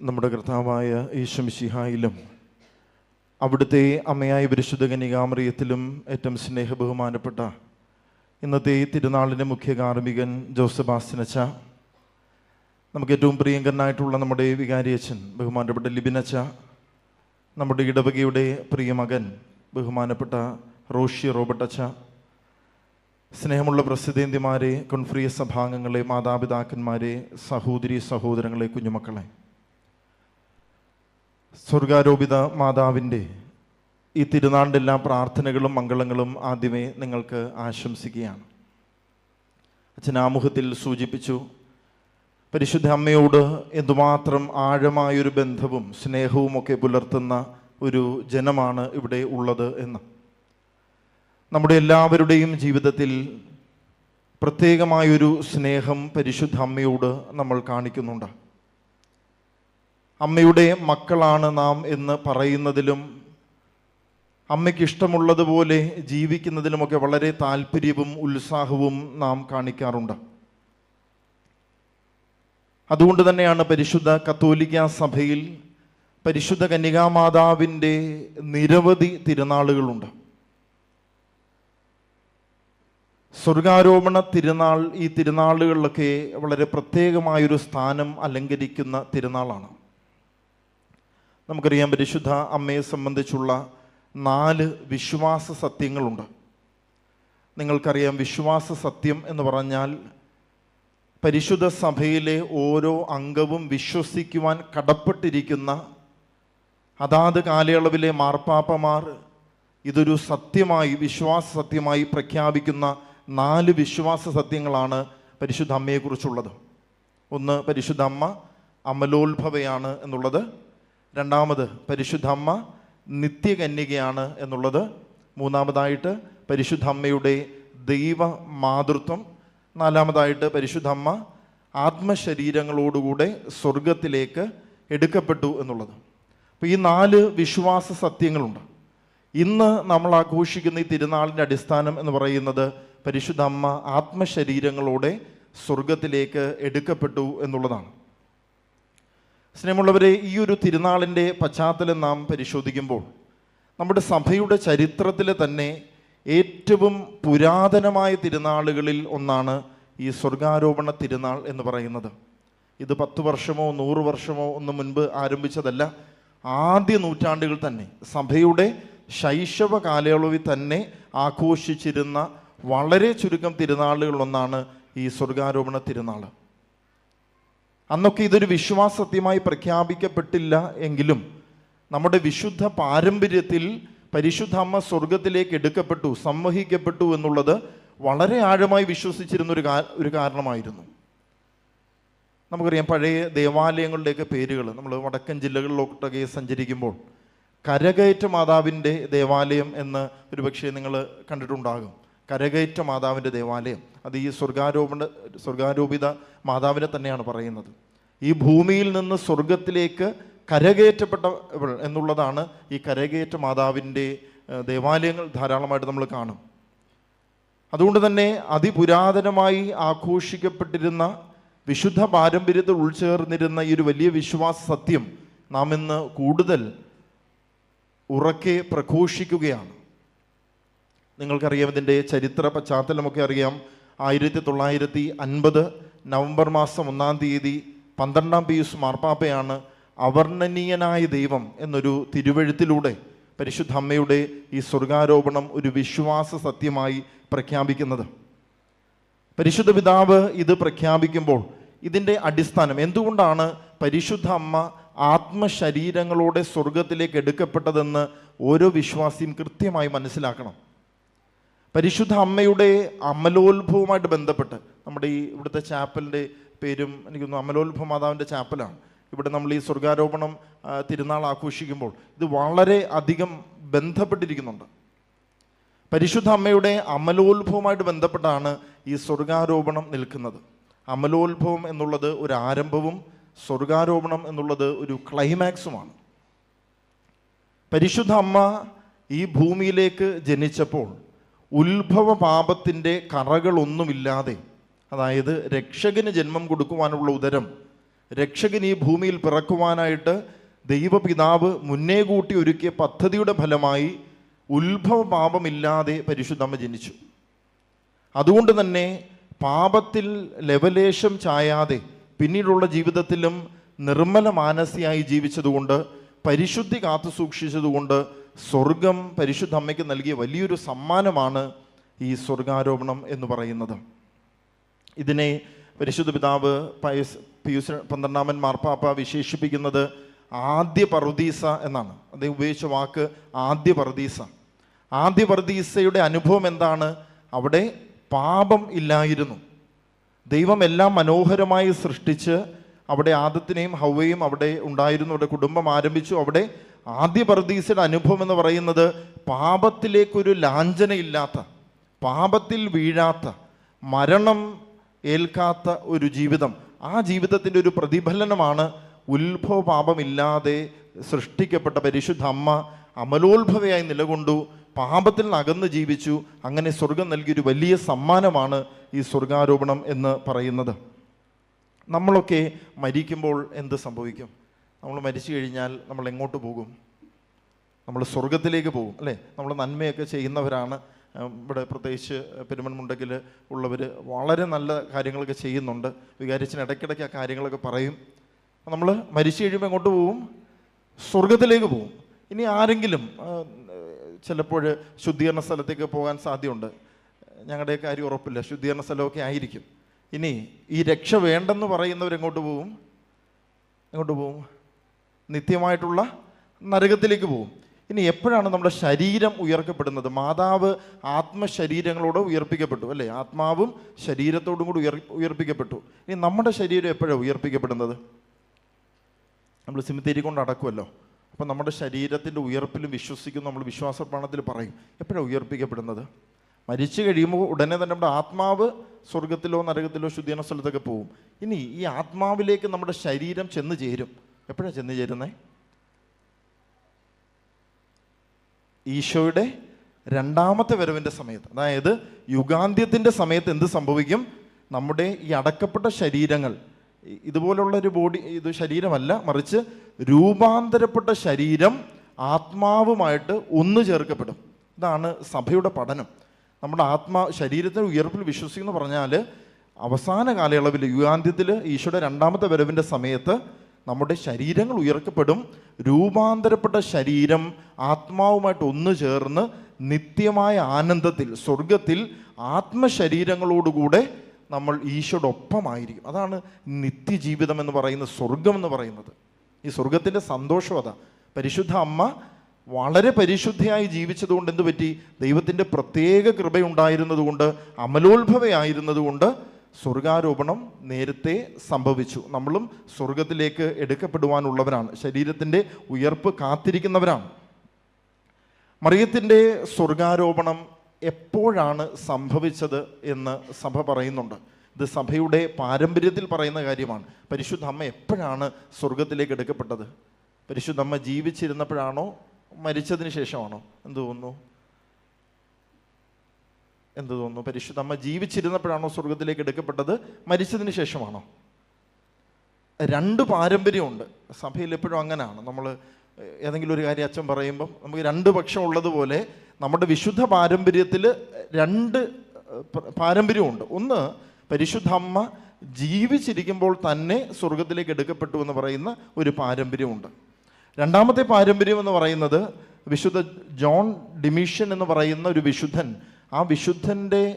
നമ്മുടെ കർത്താവായ ഈശംഷിഹായിലും അവിടുത്തെ അമ്മയായ പരിശുദ്ധ കനികാമറിയത്തിലും ഏറ്റവും സ്നേഹബഹുമാനപ്പെട്ട ഇന്നത്തെ തിരുനാളിന്റെ മുഖ്യ കാർമ്മികൻ ജോസഫ് ആസ്തിനച്ച നമുക്ക് ഏറ്റവും പ്രിയങ്കരനായിട്ടുള്ള നമ്മുടെ വികാരിയച്ഛൻ ബഹുമാനപ്പെട്ട ലിബിനച്ച നമ്മുടെ ഇടവകയുടെ പ്രിയമകൻ ബഹുമാനപ്പെട്ട റോഷി റോബർട്ടച്ച സ്നേഹമുള്ള പ്രസിദ്ധേന്തിമാരെ കൊൺഫ്രിയ സഭാംഗങ്ങളെ മാതാപിതാക്കന്മാരെ സഹോദരി സഹോദരങ്ങളെ കുഞ്ഞുമക്കളെ. സ്വർഗാരോപിത മാതാവിന്റെ ഈ തിരുനാളിന്റെ എല്ലാ പ്രാർത്ഥനകളും മംഗളങ്ങളും ആദ്യമേ നിങ്ങൾക്ക് ആശംസിക്കുകയാണ്. അച്ഛൻ ആമുഖത്തിൽ സൂചിപ്പിച്ചു പരിശുദ്ധ അമ്മയോട് എന്തുമാത്രം ആഴമായൊരു ബന്ധവും സ്നേഹവും ഒക്കെ പുലർത്തുന്ന ഒരു ജനമാണ് ഇവിടെ ഉള്ളത് എന്ന്. നമ്മുടെ എല്ലാവരുടെയും ജീവിതത്തിൽ പ്രത്യേകമായൊരു സ്നേഹം പരിശുദ്ധ അമ്മയോട് നമ്മൾ കാണിക്കുന്നുണ്ട്. അമ്മയുടെ മക്കളാണ് നാം എന്ന് പറയുന്നതിലും അമ്മയ്ക്ക് ഇഷ്ടമുള്ളതുപോലെ ജീവിക്കുന്നതിലുമൊക്കെ വളരെ താല്പര്യവും ഉത്സാഹവും നാം കാണിക്കാറുണ്ട്. അതുകൊണ്ട് തന്നെയാണ് പരിശുദ്ധ കത്തോലിക്ക സഭയിൽ പരിശുദ്ധ കന്യകാമാതാവിന്റെ നിരവധി തിരുനാളുകളുണ്ട്. സ്വർഗാരോപണ തിരുനാൾ ഈ തിരുനാളുകളിലൊക്കെ വളരെ പ്രത്യേകമായൊരു സ്ഥാനം അലങ്കരിക്കുന്ന തിരുനാളാണ്. നമുക്കറിയാം പരിശുദ്ധ അമ്മയെ സംബന്ധിച്ചുള്ള നാല് വിശ്വാസ സത്യങ്ങളുണ്ട്. നിങ്ങൾക്കറിയാം വിശ്വാസ സത്യം എന്ന് പറഞ്ഞാൽ പരിശുദ്ധ സഭയിലെ ഓരോ അംഗവും വിശ്വസിക്കുവാൻ കടപ്പെട്ടിരിക്കുന്ന അതാത് കാലയളവിലെ മാർപ്പാപ്പമാർ ഇതൊരു സത്യമായി വിശ്വാസ സത്യമായി പ്രഖ്യാപിക്കുന്ന നാല് വിശ്വാസ സത്യങ്ങളാണ് പരിശുദ്ധ അമ്മയെക്കുറിച്ചുള്ളത്. ഒന്ന് പരിശുദ്ധ അമ്മ അമലോത്ഭവയാണ് എന്നുള്ളത്. രണ്ടാമത് പരിശുദ്ധ അമ്മ നിത്യകന്യകയാണ് എന്നുള്ളത്. മൂന്നാമതായിട്ട് പരിശുദ്ധ അമ്മയുടെ ദൈവ മാതൃത്വം നാലാമതായിട്ട് പരിശുദ്ധ അമ്മ ആത്മശരീരങ്ങളോടുകൂടെ സ്വർഗത്തിലേക്ക് എടുക്കപ്പെട്ടു എന്നുള്ളത്. അപ്പോൾ ഈ നാല് വിശ്വാസ സത്യങ്ങളുണ്ട്. ഇന്ന് നമ്മൾ ആഘോഷിക്കുന്ന ഈ തിരുനാളിന്റെ അടിസ്ഥാനം എന്ന് പറയുന്നത് പരിശുദ്ധ അമ്മ ആത്മശരീരങ്ങളോടെ സ്വർഗത്തിലേക്ക് എടുക്കപ്പെട്ടു എന്നുള്ളതാണ്. സ്നേഹമുള്ളവരെ ഈ ഒരു തിരുനാളിന്റെ പശ്ചാത്തലം നാം പരിശോധിക്കുമ്പോൾ നമ്മുടെ സഭയുടെ ചരിത്രത്തിലെ തന്നെ ഏറ്റവും പുരാതനമായ തിരുനാളുകളിൽ ഒന്നാണ് ഈ സ്വർഗാരോപണ തിരുനാൾ എന്ന് പറയുന്നത്. ഇത് പത്ത് വർഷമോ നൂറ് വർഷമോ ഒന്നും മുൻപ് ആരംഭിച്ചതല്ല. ആദ്യ നൂറ്റാണ്ടുകൾ തന്നെ സഭയുടെ ശൈശവ കാലയളവിൽ തന്നെ ആഘോഷിച്ചിരുന്ന വളരെ ചുരുക്കം തിരുനാളുകളിലൊന്നാണ് ഈ സ്വർഗാരോപണ തിരുനാൾ. അന്നൊക്കെ ഇതൊരു വിശ്വാസത്യമായി പ്രഖ്യാപിക്കപ്പെട്ടില്ല എങ്കിലും നമ്മുടെ വിശുദ്ധ പാരമ്പര്യത്തിൽ പരിശുദ്ധ അമ്മ സ്വർഗത്തിലേക്ക് എടുക്കപ്പെട്ടു സംവഹിക്കപ്പെട്ടു എന്നുള്ളത് വളരെ ആഴമായി വിശ്വസിച്ചിരുന്ന ഒരു ഒരു കാരണമായിരുന്നു. നമുക്കറിയാം പഴയ ദേവാലയങ്ങളുടെയൊക്കെ പേരുകൾ നമ്മൾ വടക്കൻ ജില്ലകളിലോട്ടൊക്കെ സഞ്ചരിക്കുമ്പോൾ കരകയറ്റ മാതാവിന്റെ ദേവാലയം എന്ന് ഒരു പക്ഷേ നിങ്ങൾ കണ്ടിട്ടുണ്ടാകും. കരകയറ്റ മാതാവിന്റെ ദേവാലയം. അത് ഈ സ്വർഗാരോപണ സ്വർഗാരോപിത മാതാവിനെ തന്നെയാണ് പറയുന്നത്. ഈ ഭൂമിയിൽ നിന്ന് സ്വർഗത്തിലേക്ക് കരകയറ്റപ്പെട്ടവൾ എന്നുള്ളതാണ് ഈ കരകയറ്റ മാതാവിന്റെ ദേവാലയങ്ങൾ ധാരാളമായിട്ട് നമ്മൾ കാണും. അതുകൊണ്ട് തന്നെ അതിപുരാതനമായി ആഘോഷിക്കപ്പെട്ടിരുന്ന വിശുദ്ധ പാരമ്പര്യത്തിൽ ഉൾച്ചേർന്നിരുന്ന ഈ ഒരു വലിയ വിശ്വാസ സത്യം നാം ഇന്ന് കൂടുതൽ ഉറക്കെ പ്രഘോഷിക്കുകയാണ്. നിങ്ങൾക്കറിയാം ഇതിന്റെ ചരിത്ര പശ്ചാത്തലമൊക്കെ അറിയാം. ആയിരത്തി തൊള്ളായിരത്തി അൻപത് നവംബർ മാസം ഒന്നാം തീയതി പന്ത്രണ്ടാം പീയൂസ് മാർപ്പാപ്പയാണ് അവർണനീയനായ ദൈവം എന്നൊരു തിരുവഴുത്തിലൂടെ പരിശുദ്ധ അമ്മയുടെ ഈ സ്വർഗാരോപണം ഒരു വിശ്വാസ സത്യമായി പ്രഖ്യാപിക്കുന്നത്. പരിശുദ്ധ പിതാവ് ഇത് പ്രഖ്യാപിക്കുമ്പോൾ ഇതിന്റെ അടിസ്ഥാനം എന്തുകൊണ്ടാണ് പരിശുദ്ധ അമ്മ ആത്മശരീരങ്ങളോടെ സ്വർഗത്തിലേക്ക് എടുക്കപ്പെട്ടതെന്ന് ഓരോ വിശ്വാസിയും കൃത്യമായി മനസ്സിലാക്കണം. പരിശുദ്ധ അമ്മയുടെ അമലോത്ഭവമായിട്ട് ബന്ധപ്പെട്ട് നമ്മുടെ ഈ ഇവിടുത്തെ ചാപ്പലിന്റെ പേരും എനിക്കൊന്ന് അമലോത്ഭവ മാതാവിന്റെ ചാപ്പലാണ്. ഇവിടെ നമ്മൾ ഈ സ്വർഗാരോപണം തിരുനാൾ ആഘോഷിക്കുമ്പോൾ ഇത് വളരെ അധികം ബന്ധപ്പെട്ടിരിക്കുന്നുണ്ട്. പരിശുദ്ധ അമ്മയുടെ അമലോത്ഭവമായിട്ട് ബന്ധപ്പെട്ടാണ് ഈ സ്വർഗാരോപണം നിൽക്കുന്നത്. അമലോത്ഭവം എന്നുള്ളത് ഒരു ആരംഭവും സ്വർഗാരോപണം എന്നുള്ളത് ഒരു ക്ലൈമാക്സുമാണ്. പരിശുദ്ധ അമ്മ ഈ ഭൂമിയിലേക്ക് ജനിച്ചപ്പോൾ ഉത്ഭവ പാപത്തിന്റെ കറകളൊന്നുമില്ലാതെ അതായത് രക്ഷകന് ജന്മം കൊടുക്കുവാനുള്ള ഉദരം രക്ഷകൻ ഈ ഭൂമിയിൽ പിറക്കുവാനായിട്ട് ദൈവപിതാവ് മുന്നേ കൂട്ടി ഒരുക്കിയ പദ്ധതിയുടെ ഫലമായി ഉത്ഭവ പാപമില്ലാതെ പരിശുദ്ധമ്മ ജനിച്ചു. അതുകൊണ്ട് തന്നെ പാപത്തിൽ ലവലേശം ചായാതെ പിന്നീടുള്ള ജീവിതത്തിലും നിർമ്മല മാനസിയായി ജീവിച്ചതുകൊണ്ട് പരിശുദ്ധി കാത്തു സൂക്ഷിച്ചതുകൊണ്ട് സ്വർഗം പരിശുദ്ധ അമ്മയ്ക്ക് നൽകിയ വലിയൊരു സമ്മാനമാണ് ഈ സ്വർഗാരോപണം എന്ന് പറയുന്നത്. ഇതിനെ പരിശുദ്ധ പിതാവ് പയസ് പിയൂസ് പന്ത്രണ്ടാമൻ മാർപ്പാപ്പ വിശേഷിപ്പിക്കുന്നത് ആദ്യ പർദീസ എന്നാണ്. അദ്ദേഹം ഉപയോഗിച്ച വാക്ക് ആദ്യ പർദീസ. ആദ്യ പർദീസയുടെ അനുഭവം എന്താണ്? അവിടെ പാപം ഇല്ലായിരുന്നു. ദൈവം എല്ലാം മനോഹരമായി സൃഷ്ടിച്ച് അവിടെ ആദത്തിനെയും ഹൗവയും അവിടെ ഉണ്ടായിരുന്നു. അവിടെ കുടുംബം ആരംഭിച്ചു. അവിടെ ആദ്യ പർദീസയുടെ അനുഭവം എന്ന് പറയുന്നത് പാപത്തിലേക്കൊരു ലാഞ്ചനയില്ലാത്ത പാപത്തിൽ വീഴാത്ത മരണം ഏൽക്കാത്ത ഒരു ജീവിതം. ആ ജീവിതത്തിന്റെ ഒരു പ്രതിഫലനമാണ് ഉത്ഭവ പാപമില്ലാതെ സൃഷ്ടിക്കപ്പെട്ട പരിശുദ്ധ അമ്മ അമലോത്ഭവയായി നിലകൊണ്ടു പാപത്തിൽ അകന്ന് ജീവിച്ചു അങ്ങനെ സ്വർഗം നൽകിയൊരു വലിയ സമ്മാനമാണ് ഈ സ്വർഗാരോപണം എന്ന് പറയുന്നത്. നമ്മളൊക്കെ മരിക്കുമ്പോൾ എന്ത് സംഭവിക്കും? നമ്മൾ മരിച്ചു കഴിഞ്ഞാൽ നമ്മൾ എങ്ങോട്ട് പോകും? നമ്മൾ സ്വർഗത്തിലേക്ക് പോകും അല്ലേ? നമ്മൾ നന്മയൊക്കെ ചെയ്യുന്നവരാണ്. ഇവിടെ പ്രത്യേകിച്ച് പെരുമൺമുണ്ടെങ്കിൽ ഉള്ളവർ വളരെ നല്ല കാര്യങ്ങളൊക്കെ ചെയ്യുന്നുണ്ട്. വികാരിച്ചിന് ഇടയ്ക്കിടയ്ക്ക് ആ കാര്യങ്ങളൊക്കെ പറയും. നമ്മൾ മരിച്ചു കഴിയുമ്പോൾ എങ്ങോട്ട് പോകും? സ്വർഗത്തിലേക്ക് പോകും. ഇനി ആരെങ്കിലും ചിലപ്പോൾ ശുദ്ധീകരണ സ്ഥലത്തേക്ക് പോകാൻ സാധ്യതയുണ്ട്. ഞങ്ങളുടെ കാര്യം ഉറപ്പില്ല. ശുദ്ധീകരണ സ്ഥലമൊക്കെ ആയിരിക്കും. ഇനി ഈ രക്ഷ വേണ്ടെന്ന് പറയുന്നവരെങ്ങോട്ട് പോകും? എങ്ങോട്ട് പോകും? നിത്യമായിട്ടുള്ള നരകത്തിലേക്ക് പോകും. ഇനി എപ്പോഴാണ് നമ്മുടെ ശരീരം ഉയർക്കപ്പെടുന്നത്? മാതാവ് ആത്മശരീരങ്ങളോട് ഉയർപ്പിക്കപ്പെട്ടു അല്ലേ? ആത്മാവും ശരീരത്തോടും കൂടി ഉയർ ഉയർപ്പിക്കപ്പെട്ടു. ഇനി നമ്മുടെ ശരീരം എപ്പോഴാണ് ഉയർപ്പിക്കപ്പെടുന്നത്? നമ്മൾ സിമിത്തേരി കൊണ്ട് അടക്കുമല്ലോ അപ്പം നമ്മുടെ ശരീരത്തിന്റെ ഉയർപ്പിലും വിശ്വസിക്കുന്നു നമ്മൾ വിശ്വാസ പ്രമാണത്തിൽ പറയും എപ്പോഴാണ് ഉയർപ്പിക്കപ്പെടുന്നത്? മരിച്ചു കഴിയുമ്പോൾ ഉടനെ തന്നെ നമ്മുടെ ആത്മാവ് സ്വർഗത്തിലോ നരകത്തിലോ ശുദ്ധീന സ്ഥലത്തൊക്കെ പോകും. ഇനി ഈ ആത്മാവിലേക്ക് നമ്മുടെ ശരീരം ചെന്ന് ചേരും. എപ്പോഴാണ് ചെന്ന് ചേരുന്നത് ഈശോയുടെ രണ്ടാമത്തെ വരവിന്റെ സമയത്ത്. അതായത് യുഗാന്ത്യത്തിന്റെ സമയത്ത് എന്ത് സംഭവിക്കും? നമ്മുടെ ഈ അടക്കപ്പെട്ട ശരീരങ്ങൾ ഇതുപോലുള്ള ഒരു ബോഡി ഇത് ശരീരമല്ല മറിച്ച് രൂപാന്തരപ്പെട്ട ശരീരം ആത്മാവുമായിട്ട് ഒന്ന് ചേർക്കപ്പെടും. ഇതാണ് സഭയുടെ പഠനം. നമ്മുടെ ആത്മാ ശരീരത്തിന് ഉയർപ്പിൽ വിശ്വസിക്കുന്നു പറഞ്ഞാൽ അവസാന കാലയളവിൽ യുഗാന്ത്യത്തിൽ ഈശോയുടെ രണ്ടാമത്തെ വരവിന്റെ സമയത്ത് നമ്മുടെ ശരീരങ്ങൾ ഉയർക്കപ്പെടും രൂപാന്തരപ്പെട്ട ശരീരം ആത്മാവുമായിട്ട് ഒന്നു ചേർന്ന് നിത്യമായ ആനന്ദത്തിൽ സ്വർഗത്തിൽ ആത്മശരീരങ്ങളോടുകൂടെ നമ്മൾ ഈശോടൊപ്പമായിരിക്കും. അതാണ് നിത്യജീവിതം എന്ന് പറയുന്നത് സ്വർഗം എന്ന് പറയുന്നത്. ഈ സ്വർഗത്തിന്റെ സന്തോഷം അതാ. പരിശുദ്ധ അമ്മ വളരെ പരിശുദ്ധയായി ജീവിച്ചതുകൊണ്ട് എന്ത് പറ്റി ദൈവത്തിന്റെ പ്രത്യേക കൃപയുണ്ടായിരുന്നതുകൊണ്ട് അമലോത്ഭവയായിരുന്നതുകൊണ്ട് സ്വർഗാരോപണം നേരത്തെ സംഭവിച്ചു. നമ്മളും സ്വർഗത്തിലേക്ക് എടുക്കപ്പെടുവാനുള്ളവരാണ്. ശരീരത്തിന്റെ ഉയർപ്പ് കാത്തിരിക്കുന്നവരാണ്. മറിയത്തിന്റെ സ്വർഗാരോപണം എപ്പോഴാണ് സംഭവിച്ചത് എന്ന് സഭ പറയുന്നുണ്ട്. ഇത് സഭയുടെ പാരമ്പര്യത്തിൽ പറയുന്ന കാര്യമാണ്. പരിശുദ്ധ അമ്മ എപ്പോഴാണ് സ്വർഗത്തിലേക്ക് എടുക്കപ്പെട്ടത്? പരിശുദ്ധ അമ്മ ജീവിച്ചിരുന്നപ്പോഴാണോ? മരിച്ചതിന് ശേഷമാണോ? എന്ന് തോന്നുന്നു? എന്ത് തോന്നുന്നു. പരിശുദ്ധ അമ്മ ജീവിച്ചിരുന്നപ്പോഴാണോ സ്വർഗത്തിലേക്ക് എടുക്കപ്പെട്ടത്? മരിച്ചതിന് ശേഷമാണോ? രണ്ട് പാരമ്പര്യമുണ്ട്. സഭയിൽ എപ്പോഴും അങ്ങനെയാണ് നമ്മൾ ഏതെങ്കിലും ഒരു കാര്യം അച്ഛൻ പറയുമ്പം നമുക്ക് രണ്ട് പക്ഷം ഉള്ളതുപോലെ നമ്മുടെ വിശുദ്ധ പാരമ്പര്യത്തിൽ രണ്ട് പാരമ്പര്യമുണ്ട്. ഒന്ന് പരിശുദ്ധ അമ്മ ജീവിച്ചിരിക്കുമ്പോൾ തന്നെ സ്വർഗത്തിലേക്ക് എടുക്കപ്പെട്ടു എന്ന് പറയുന്ന ഒരു പാരമ്പര്യമുണ്ട്. രണ്ടാമത്തെ പാരമ്പര്യം എന്ന് പറയുന്നത് വിശുദ്ധ ജോൺ ഡിമിഷൻ എന്ന് പറയുന്ന ഒരു വിശുദ്ധൻ ആ വിശുദ്ധന്റെ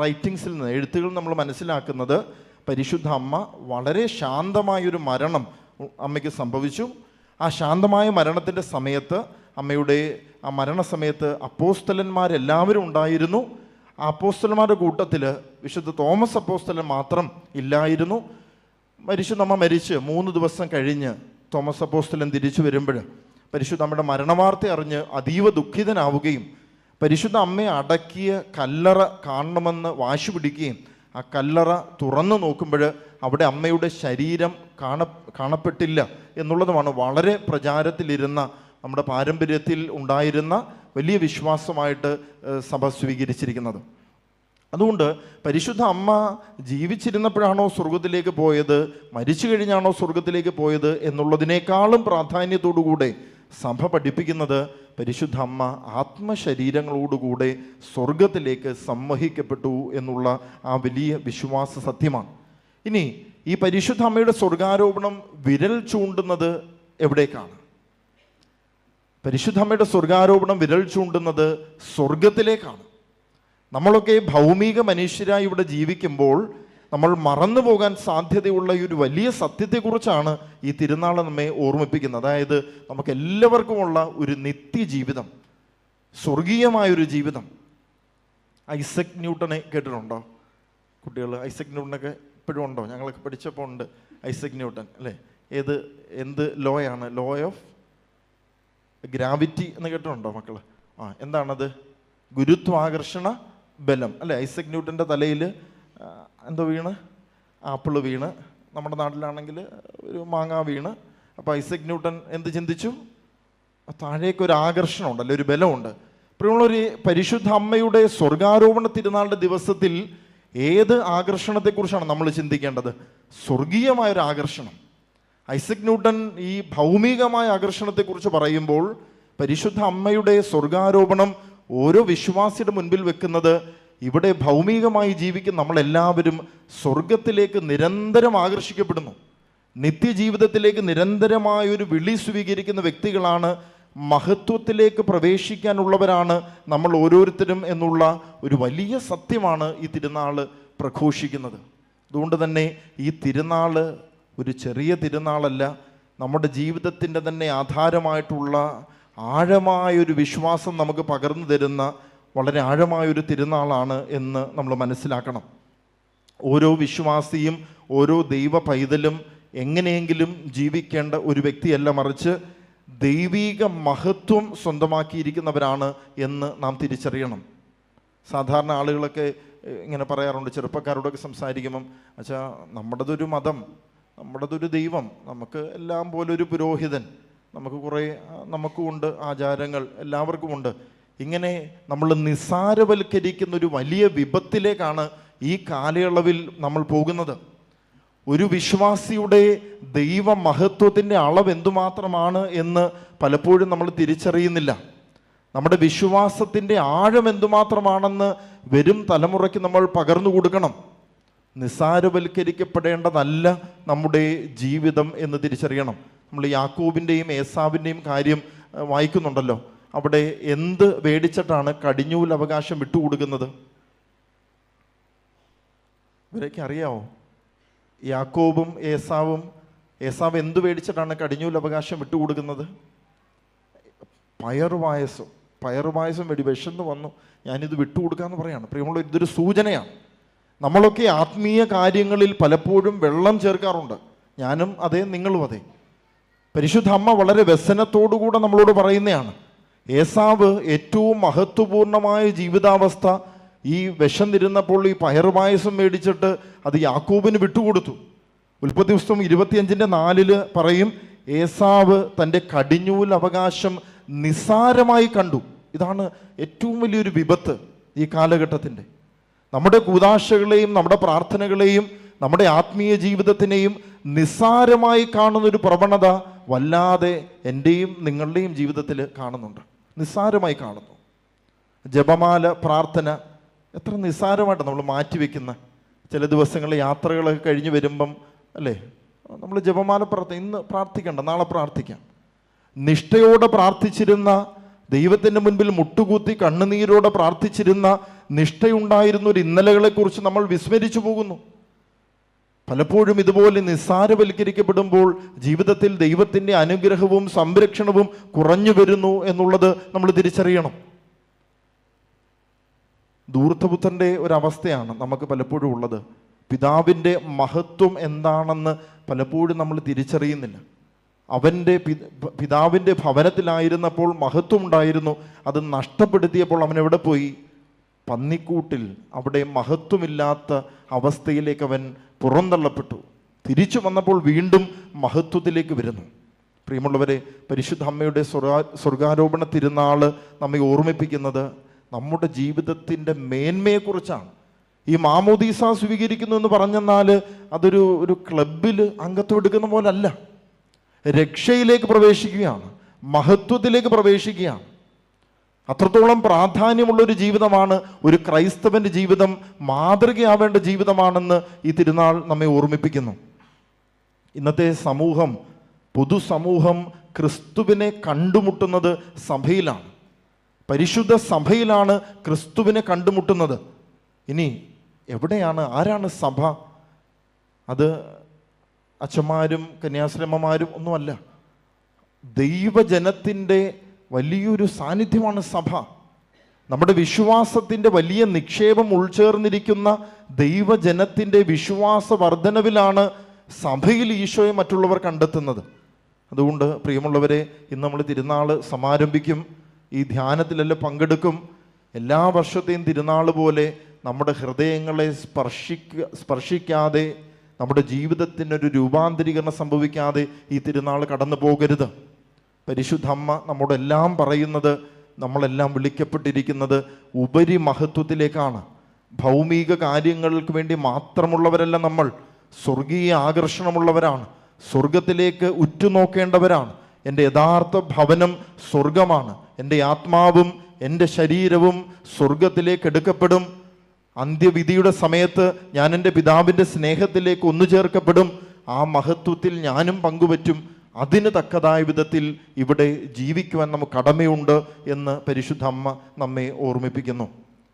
റൈറ്റിങ്സിൽ നിന്ന് എഴുത്തുകൾ നമ്മൾ മനസ്സിലാക്കുന്നത് പരിശുദ്ധ അമ്മ വളരെ ശാന്തമായൊരു മരണം അമ്മയ്ക്ക് സംഭവിച്ചു. ആ ശാന്തമായ മരണത്തിന്റെ സമയത്ത് അമ്മയുടെ ആ മരണസമയത്ത് അപ്പോസ്തലന്മാരെല്ലാവരും ഉണ്ടായിരുന്നു. ആ അപ്പോസ്തലന്മാരുടെ കൂട്ടത്തിൽ വിശുദ്ധ തോമസ് അപ്പോസ്തലൻ മാത്രം ഇല്ലായിരുന്നു. പരിശുദ്ധ അമ്മ മരിച്ച് മൂന്ന് ദിവസം കഴിഞ്ഞ് തോമസ് അപ്പോസ്തലൻ തിരിച്ചു വരുമ്പോൾ പരിശുദ്ധ അമ്മയുടെ മരണവാർത്ത അറിഞ്ഞ് അതീവ ദുഃഖിതനാവുകയും പരിശുദ്ധ അമ്മയെ അടക്കിയ കല്ലറ കാണണമെന്ന് വാശി പിടിക്കുകയും ആ കല്ലറ തുറന്നു നോക്കുമ്പോൾ അവിടെ അമ്മയുടെ ശരീരം കാണ കാണപ്പെട്ടില്ല എന്നുള്ളതുമാണ് വളരെ പ്രചാരത്തിലിരുന്ന നമ്മുടെ പാരമ്പര്യത്തിൽ ഉണ്ടായിരുന്ന വലിയ വിശ്വാസമായിട്ട് സഭ സ്വീകരിച്ചിരിക്കുന്നത്. അതുകൊണ്ട് പരിശുദ്ധ അമ്മ ജീവിച്ചിരുന്നപ്പോഴാണോ സ്വർഗത്തിലേക്ക് പോയത്? മരിച്ചു കഴിഞ്ഞാണോ സ്വർഗത്തിലേക്ക് പോയത്? എന്നുള്ളതിനേക്കാളും പ്രാധാന്യത്തോടുകൂടെ സഭ പഠിപ്പിക്കുന്നത് പരിശുദ്ധ അമ്മ ആത്മശരീരങ്ങളോടുകൂടെ സ്വർഗത്തിലേക്ക് സംവഹിക്കപ്പെട്ടു എന്നുള്ള ആ വലിയ വിശ്വാസ സത്യമാണ്. ഇനി ഈ പരിശുദ്ധ അമ്മയുടെ സ്വർഗാരോപണം വിരൽ ചൂണ്ടുന്നത് എവിടേക്കാണ്? പരിശുദ്ധ അമ്മയുടെ സ്വർഗാരോപണം വിരൽ ചൂണ്ടുന്നത് സ്വർഗത്തിലേക്കാണ്. നമ്മളൊക്കെ ഭൗമിക മനുഷ്യരായി ഇവിടെ ജീവിക്കുമ്പോൾ നമ്മൾ മറന്നു പോകാൻ സാധ്യതയുള്ള ഈ ഒരു വലിയ സത്യത്തെക്കുറിച്ചാണ് ഈ തിരുനാൾ നമ്മെ ഓർമ്മിപ്പിക്കുന്നത്. അതായത് നമുക്ക് എല്ലാവർക്കുമുള്ള ഒരു നിത്യജീവിതം സ്വർഗീയമായൊരു ജീവിതം. ഐസക് ന്യൂട്ടനെ കേട്ടിട്ടുണ്ടോ? കുട്ടികൾ ഐസക് ന്യൂട്ടനൊക്കെ ഇപ്പോഴും ഉണ്ടോ? ഞങ്ങളൊക്കെ പഠിച്ചപ്പോൾ ഉണ്ട് ഐസക് ന്യൂട്ടൻ അല്ലേ? ഏത് എന്ത് ലോയാണ്? ലോ ഓഫ് ഗ്രാവിറ്റി എന്ന് കേട്ടിട്ടുണ്ടോ മക്കൾ ആ എന്താണത്? ഗുരുത്വാകർഷണ ബലം അല്ലേ? ഐസക് ന്യൂട്ടന്റെ തലയിൽ എന്തോ വീണ്? ആപ്പിൾ വീണ്. നമ്മുടെ നാട്ടിലാണെങ്കിൽ ഒരു മാങ്ങ വീണ്. അപ്പോൾ ഐസക് ന്യൂട്ടൺ എന്ത് ചിന്തിച്ചു? താഴേക്ക് ഒരു ആകർഷണമുണ്ട് അല്ലെ ഒരു ബലമുണ്ട്. പ്രിയമുള്ളൊരു പരിശുദ്ധ അമ്മയുടെ സ്വർഗാരോപണ തിരുനാളിന്റെ ദിവസത്തിൽ ഏത് ആകർഷണത്തെക്കുറിച്ചാണ് നമ്മൾ ചിന്തിക്കേണ്ടത്? സ്വർഗീയമായ ഒരു ആകർഷണം. ഐസക് ന്യൂട്ടൻ ഈ ഭൗമികമായ ആകർഷണത്തെക്കുറിച്ച് പറയുമ്പോൾ പരിശുദ്ധ അമ്മയുടെ സ്വർഗാരോപണം ഓരോ വിശ്വാസിയുടെ മുൻപിൽ വെക്കുന്നത് ഇവിടെ ഭൗമികമായി ജീവിക്കുന്ന നമ്മളെല്ലാവരും സ്വർഗത്തിലേക്ക് നിരന്തരം ആകർഷിക്കപ്പെടുന്നു. നിത്യജീവിതത്തിലേക്ക് നിരന്തരമായൊരു വിളി സ്വീകരിക്കുന്ന വ്യക്തികളാണ് മഹത്വത്തിലേക്ക് പ്രവേശിക്കാനുള്ളവരാണ് നമ്മൾ ഓരോരുത്തരും എന്നുള്ള ഒരു വലിയ സത്യമാണ് ഈ തിരുനാൾ പ്രഘോഷിക്കുന്നത്. അതുകൊണ്ട് തന്നെ ഈ തിരുനാൾ ഒരു ചെറിയ തിരുനാളല്ല നമ്മുടെ ജീവിതത്തിന്റെ തന്നെ ആധാരമായിട്ടുള്ള ആഴമായൊരു വിശ്വാസം നമുക്ക് പകർന്നു തരുന്ന വളരെ ആഴമായൊരു തിരുനാളാണ് എന്ന് നമ്മൾ മനസ്സിലാക്കണം. ഓരോ വിശ്വാസിയും ഓരോ ദൈവ പൈതലും എങ്ങനെയെങ്കിലും ജീവിക്കേണ്ട ഒരു വ്യക്തിയല്ല മറിച്ച് ദൈവീക മഹത്വം സ്വന്തമാക്കിയിരിക്കുന്നവരാണ് എന്ന് നാം തിരിച്ചറിയണം. സാധാരണ ആളുകളൊക്കെ ഇങ്ങനെ പറയാറുണ്ട് ചെറുപ്പക്കാരോടൊക്കെ സംസാരിക്കുമ്പം അച്ഛാ നമ്മുടേതൊരു മതം നമ്മുടേതൊരു ദൈവം നമുക്ക് എല്ലാം പോലൊരു പുരോഹിതൻ നമുക്ക് കുറേ നമുക്കുമുണ്ട് ആചാരങ്ങൾ എല്ലാവർക്കും ഉണ്ട് ഇങ്ങനെ നമ്മൾ നിസ്സാരവൽക്കരിക്കുന്ന ഒരു വലിയ വിപത്തിലേക്കാണ് ഈ കാലയളവിൽ നമ്മൾ പോകുന്നത്. ഒരു വിശ്വാസിയുടെ ദൈവ മഹത്വത്തിന്റെ അളവ് എന്തുമാത്രമാണ് എന്ന് പലപ്പോഴും നമ്മൾ തിരിച്ചറിയുന്നില്ല. നമ്മുടെ വിശ്വാസത്തിന്റെ ആഴം എന്തുമാത്രമാണെന്ന് വരും തലമുറയ്ക്ക് നമ്മൾ പകർന്നു കൊടുക്കണം. നിസ്സാരവൽക്കരിക്കപ്പെടേണ്ടതല്ല നമ്മുടെ ജീവിതം എന്ന് തിരിച്ചറിയണം. നമ്മൾ യാക്കൂബിന്റെയും ഏസാവിന്റെയും കാര്യം വായിക്കുന്നുണ്ടല്ലോ. അവിടെ എന്ത് വേടിച്ചിട്ടാണ് കടിഞ്ഞൂൽ അവകാശം വിട്ടുകൊടുക്കുന്നത്? ഇവരൊക്കെ അറിയാവോ? യാക്കോബും ഏസാവും ഏസാവ് എന്ത് വേടിച്ചിട്ടാണ് കടിഞ്ഞൂൽ അവകാശം വിട്ടുകൊടുക്കുന്നത് പയറുപായസം പയറുപായസം വേണ്ടി വിശന്ന് വന്നു. ഞാനിത് വിട്ടുകൊടുക്കാന്ന് പറയാണ്. പ്രിയമുള്ള ഇതൊരു സൂചനയാണ്. നമ്മളൊക്കെ ആത്മീയ കാര്യങ്ങളിൽ പലപ്പോഴും വെള്ളം ചേർക്കാറുണ്ട്. ഞാനും അതേ നിങ്ങളും അതെ. പരിശുദ്ധ അമ്മ വളരെ വ്യസനത്തോടുകൂടെ നമ്മളോട് പറയുന്നതാണ്. ഏസാവ് ഏറ്റവും മഹത്വപൂർണമായ ജീവിതാവസ്ഥ ഈ വിശന്നിരുന്നപ്പോൾ ഈ പയറുപായസം മേടിച്ചിട്ട് അത് യാക്കൂബിന് വിട്ടുകൊടുത്തു. ഉൽപ്പത്തി പുസ്തകം ഇരുപത്തിയഞ്ചിന്റെ നാലിൽ പറയും ഏസാവ് തന്റെ കടിഞ്ഞൂൽ അവകാശം നിസ്സാരമായി കണ്ടു. ഇതാണ് ഏറ്റവും വലിയൊരു വിപത്ത് ഈ കാലഘട്ടത്തിന്റെ. നമ്മുടെ കൂതാശകളെയും നമ്മുടെ പ്രാർത്ഥനകളെയും നമ്മുടെ ആത്മീയ ജീവിതത്തിനെയും നിസ്സാരമായി കാണുന്നൊരു പ്രവണത വല്ലാതെ എന്റെയും നിങ്ങളുടെയും ജീവിതത്തിൽ കാണുന്നുണ്ട്. നിസ്സാരമായി കാണുന്നു. ജപമാല പ്രാർത്ഥന എത്ര നിസ്സാരമായിട്ട് നമ്മൾ മാറ്റിവെക്കുന്ന ചില ദിവസങ്ങളിൽ യാത്രകളൊക്കെ കഴിഞ്ഞ് വരുമ്പം അല്ലേ? നമ്മൾ ജപമാല പ്രാർത്ഥന ഇന്ന് പ്രാർത്ഥിക്കണ്ട നാളെ പ്രാർത്ഥിക്കാം. നിഷ്ഠയോടെ പ്രാർത്ഥിച്ചിരുന്ന ദൈവത്തിന്റെ മുൻപിൽ മുട്ടുകൂത്തി കണ്ണുനീരോടെ പ്രാർത്ഥിച്ചിരുന്ന നിഷ്ഠയുണ്ടായിരുന്ന ഒരു ഇന്നലകളെക്കുറിച്ച് നമ്മൾ വിസ്മരിച്ചു പോകുന്നു. പലപ്പോഴും ഇതുപോലെ നിസ്സാരവൽക്കരിക്കപ്പെടുമ്പോൾ ജീവിതത്തിൽ ദൈവത്തിന്റെ അനുഗ്രഹവും സംരക്ഷണവും കുറഞ്ഞു വരുന്നു എന്നുള്ളത് നമ്മൾ തിരിച്ചറിയണം. ദൂർത്തപുത്രന്റെ ഒരവസ്ഥയാണ് നമുക്ക് പലപ്പോഴും ഉള്ളത്. പിതാവിന്റെ മഹത്വം എന്താണെന്ന് പലപ്പോഴും നമ്മൾ തിരിച്ചറിയുന്നില്ല. അവന്റെ പിതാവിന്റെ ഭവനത്തിലായിരുന്നപ്പോൾ മഹത്വം ഉണ്ടായിരുന്നു അത് നഷ്ടപ്പെടുത്തിയപ്പോൾ അവൻ എവിടെ പോയി? പന്നിക്കൂട്ടിൽ അവിടെ മഹത്വമില്ലാത്ത അവസ്ഥയിലേക്ക് അവൻ പുറന്തള്ളപ്പെട്ടു. തിരിച്ചു വന്നപ്പോൾ വീണ്ടും മഹത്വത്തിലേക്ക് വരുന്നു. പ്രിയമുള്ളവരെ പരിശുദ്ധ അമ്മയുടെ സ്വർഗാ സ്വർഗാരോപണ തിരുനാൾ നമ്മെ ഓർമ്മിപ്പിക്കുന്നത് നമ്മുടെ ജീവിതത്തിന്റെ മേന്മയെക്കുറിച്ചാണ്. ഈ മാമോദീസ സ്വീകരിക്കുന്നു എന്ന് പറഞ്ഞെന്നാൽ അതൊരു ഒരു ക്ലബിൽ അംഗത്വം എടുക്കുന്ന പോലല്ല. രക്ഷയിലേക്ക് പ്രവേശിക്കുകയാണ്. മഹത്വത്തിലേക്ക് പ്രവേശിക്കുകയാണ്. അത്രത്തോളം പ്രാധാന്യമുള്ള ഒരു ജീവിതമാണ് ഒരു ക്രൈസ്തവന്റെ ജീവിതം മാതൃകയാവേണ്ട ജീവിതമാണെന്ന് ഈ തിരുനാൾ നമ്മെ ഓർമ്മിപ്പിക്കുന്നു. ഇന്നത്തെ സമൂഹം പൊതുസമൂഹം ക്രിസ്തുവിനെ കണ്ടുമുട്ടുന്നത് സഭയിലാണ്. പരിശുദ്ധ സഭയിലാണ് ക്രിസ്തുവിനെ കണ്ടുമുട്ടുന്നത്. ഇനി എവിടെയാണ് ആരാണ് സഭ? അത് അച്ഛന്മാരും കന്യാശ്രമമാരും ഒന്നുമല്ല. ദൈവജനത്തിന്റെ വലിയൊരു സാന്നിധ്യമാണ് സഭ. നമ്മുടെ വിശ്വാസത്തിന്റെ വലിയ നിക്ഷേപം ഉൾച്ചേർന്നിരിക്കുന്ന ദൈവജനത്തിന്റെ വിശ്വാസ വർധനവിലാണ് സഭയിൽ ഈശോയെ മറ്റുള്ളവർ കണ്ടെത്തുന്നത്. അതുകൊണ്ട് പ്രിയമുള്ളവരെ ഇന്ന് നമ്മൾ തിരുനാൾ സമാരംഭിക്കും. ഈ ധ്യാനത്തിലെല്ലാം പങ്കെടുക്കും. എല്ലാ വർഷത്തെയും തിരുനാൾ പോലെ നമ്മുടെ ഹൃദയങ്ങളെ സ്പർശിക്ക സ്പർശിക്കാതെ നമ്മുടെ ജീവിതത്തിനൊരു രൂപാന്തരീകരണം സംഭവിക്കാതെ ഈ തിരുനാൾ കടന്നു പോകരുത് പരിശുദ്ധമ്മ നമ്മോടെല്ലാം പറയുന്നത് നമ്മളെല്ലാം വിളിക്കപ്പെട്ടിരിക്കുന്നത് ഉപരി മഹത്വത്തിലേക്കാണ്. ഭൗമിക കാര്യങ്ങൾക്ക് വേണ്ടി മാത്രമുള്ളവരല്ല നമ്മൾ. സ്വർഗീയ ആകർഷണമുള്ളവരാണ്. സ്വർഗത്തിലേക്ക് ഉറ്റുനോക്കേണ്ടവരാണ്. എന്റെ യഥാർത്ഥ ഭവനം സ്വർഗമാണ്. എന്റെ ആത്മാവും എന്റെ ശരീരവും സ്വർഗത്തിലേക്ക് എടുക്കപ്പെടും. അന്ത്യവിധിയുടെ സമയത്ത് ഞാൻ എന്റെ പിതാവിന്റെ സ്നേഹത്തിലേക്ക് ഒന്നു ചേർക്കപ്പെടും ആ മഹത്വത്തിൽ ഞാനും പങ്കുപറ്റും അതിന് തക്കതായ വിധത്തിൽ ഇവിടെ ജീവിക്കുവാൻ നമുക്ക് കടമയുണ്ട് എന്ന് പരിശുദ്ധ അമ്മ നമ്മെ ഓർമ്മിപ്പിക്കുന്നു.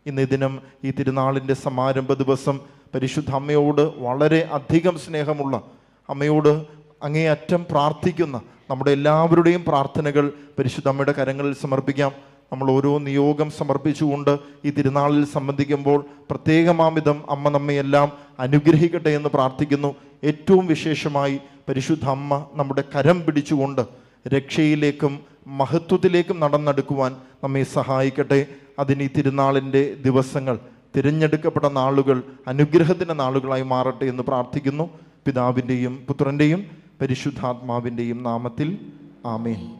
ഇന്ന് ദിനം ഈ തിരുനാളിന്റെ സമാരംഭ ദിവസം പരിശുദ്ധ അമ്മയോട് വളരെ അധികം സ്നേഹമുള്ള അമ്മയോട് അങ്ങേയറ്റം പ്രാർത്ഥിക്കുന്ന നമ്മുടെ എല്ലാവരുടെയും പ്രാർത്ഥനകൾ പരിശുദ്ധ അമ്മയുടെ കരങ്ങളിൽ സമർപ്പിക്കാം. നമ്മൾ ഓരോ നിയോഗം സമർപ്പിച്ചുകൊണ്ട് ഈ തിരുനാളിൽ സംബന്ധിക്കുമ്പോൾ പ്രത്യേകമാമിതം അമ്മ നമ്മയെല്ലാം അനുഗ്രഹിക്കട്ടെ എന്ന് പ്രാർത്ഥിക്കുന്നു. ഏറ്റവും വിശേഷമായി പരിശുദ്ധ അമ്മ നമ്മുടെ കരം പിടിച്ചുകൊണ്ട് രക്ഷയിലേക്കും മഹത്വത്തിലേക്കും നടന്നെടുക്കുവാൻ നമ്മെ സഹായിക്കട്ടെ. അതിന് ഈ തിരുനാളിന്റെ ദിവസങ്ങൾ തിരഞ്ഞെടുക്കപ്പെട്ട നാളുകൾ അനുഗ്രഹത്തിന്റെ നാളുകളായി മാറട്ടെ എന്ന് പ്രാർത്ഥിക്കുന്നു. പിതാവിന്റെയും പുത്രന്റെയും പരിശുദ്ധാത്മാവിന്റെയും നാമത്തിൽ ആമേൻ.